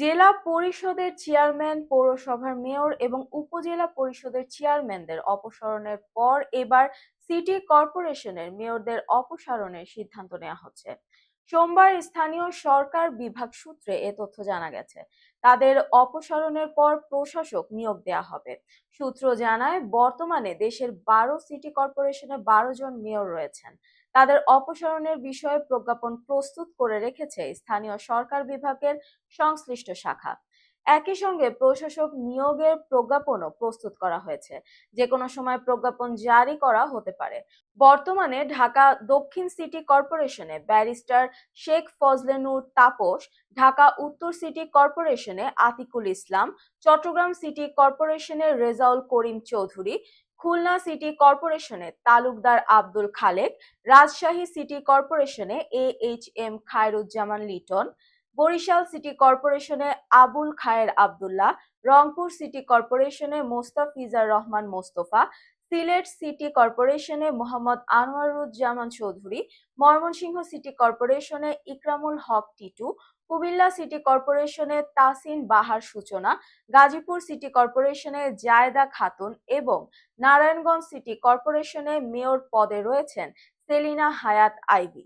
জেলা পরিষদের চেয়ারম্যান, পৌরসভার মেয়র এবং উপজেলা পরিষদের চেয়ারম্যানদের অপসারণের পর এবার সিটি কর্পোরেশনের মেয়রদের অপসারণের সিদ্ধান্ত নেওয়া হচ্ছে। সোমবার স্থানীয় সরকার বিভাগ সূত্রে এ তথ্য জানা গেছে। তাদের অপসারণের পর প্রশাসক নিয়োগ দেয়া হবে। সূত্র জানায়, বর্তমানে দেশের বারো সিটি কর্পোরেশনে বারো জন মেয়র রয়েছেন। তাদের অপসারণের বিষয়ে প্রজ্ঞাপন প্রস্তুত করে রেখেছে স্থানীয় সরকার বিভাগের সংশ্লিষ্ট শাখা। একই সঙ্গে প্রশাসক নিয়োগের প্রজ্ঞাপনও প্রস্তুত করা হয়েছে। যে কোনো সময় প্রজ্ঞাপন জারি করা হতে পারে। বর্তমানে ঢাকা দক্ষিণ সিটি কর্পোরেশনে ব্যারিস্টার শেখ ফজলে নূর তাপস, ঢাকা উত্তর সিটি কর্পোরেশনে আতিকুল ইসলাম, চট্টগ্রাম সিটি কর্পোরেশনের রেজাউল করিম চৌধুরী খুলনা সিটি কর্পোরেশনে Talukdar Abdul Khalek Rajshahi city কর্পোরেশনে A H M Khairuzzaman Liton Barishal city কর্পোরেশনে Abul Khair Abdullah, Rangpur city কর্পোরেশনে মোস্তাফিজার রহমান মোস্তফা, সিলেট সিটি কর্পোরেশনে মোহাম্মদ আনোয়ারুজ্জামান চৌধুরী, ময়মনসিংহ সিটি কর্পোরেশনে ইকরামুল হক টিটু, কুমিল্লা সিটি কর্পোরেশনে তাসিন বাহার সূচনা, গাজীপুর সিটি কর্পোরেশনে জায়দা খাতুন এবং নারায়ণগঞ্জ সিটি কর্পোরেশনে মেয়র পদে রয়েছেন সেলিনা হায়াত আইবি।